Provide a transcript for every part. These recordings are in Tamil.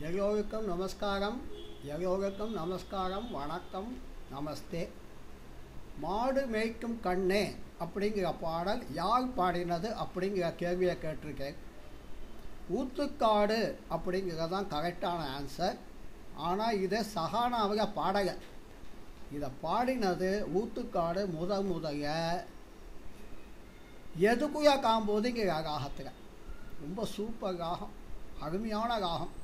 எல்லோருக்கும் நமஸ்காரம். எல்லோருக்கும் நமஸ்காரம். வணக்கம். நமஸ்தே. மாடு மேய்க்கும் கண்ணே அப்படிங்கிற பாடல் யார் பாடினது அப்படிங்கிற கேள்வியை கேட்டிருக்கேன். ஊத்துக்காடு அப்படிங்கிறது தான் கரெக்டான ஆன்சர் ஆனால் இதை சகானாவில் பாடலை இதை பாடினது ஊத்துக்காடு முத முதல எதுக்குயா காம்போதுங்கிற ராகத்தில். ரொம்ப சூப்பர் ராகம். அருமையான ராகம்.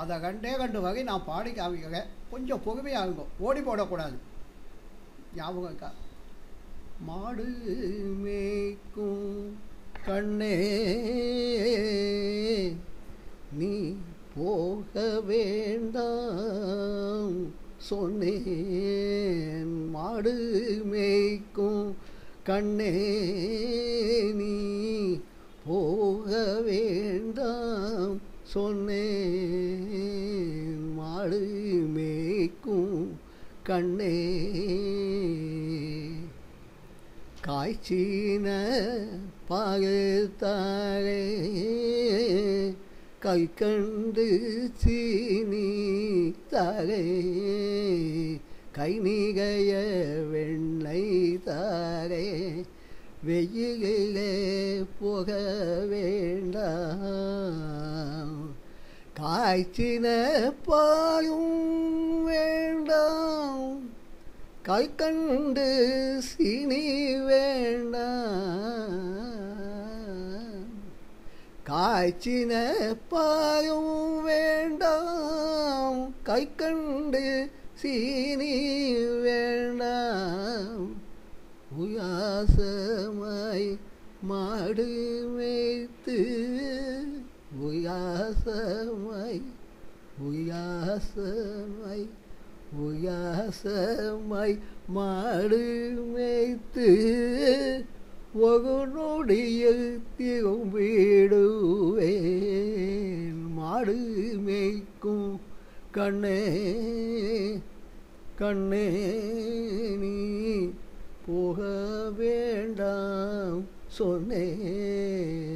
அதை கண்டே கண்டு வகை நான் பாடி காமிக்க கொஞ்சம் பொறுமையாக ஓடி போடக்கூடாது. ஞாபகம் இருக்கா? மாடு மேய்க்கும் கண்ணே நீ போக வேண்டாம் சொன்னேன். மாடு மேய்க்கும் கண்ணே நீ கண்ணே. காய்ச்சின பாகத்தாரே கை கண்டு சீனி தாரே கை நீகைய வெண்ணை தாரே வெயிலே போக வேண்டாம் காய்ச்சின பாயும் வேண்டாம். கை கண்டு சினி வேண்டாம். காய்ச்சின பாயும் வேண்டாம். கை கண்டு சீனி வேண்டாம். உயாசமாய் மாடு மேய்த்து உயாசமாய் உயாசமாய் உயாசமாய் மாடு மேய்த்து ஒகுனுடைய நொடியில் திரும்பிடுவேன் மாடு மேய்க்கும் கண்ணே கண்ணே நீ போக வேண்டாம் சொன்னேன்.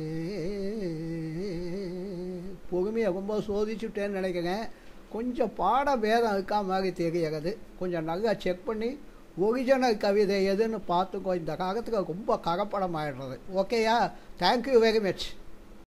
பொறுமையை ரொம்ப சோதிச்சுட்டேன்னு நினைக்கிறேன். கொஞ்சம் பாட பேதம் இருக்கா மாதிரி தெரிகிறது. கொஞ்சம் நல்லா செக் பண்ணி ஒரிஜினல் கவிதை எதுன்னு பார்த்துக்கோ. இந்த காலத்துக்கு ரொம்ப கரப்படம் ஆயிடுறது ஓகேயா தேங்க்யூ வெரி மச்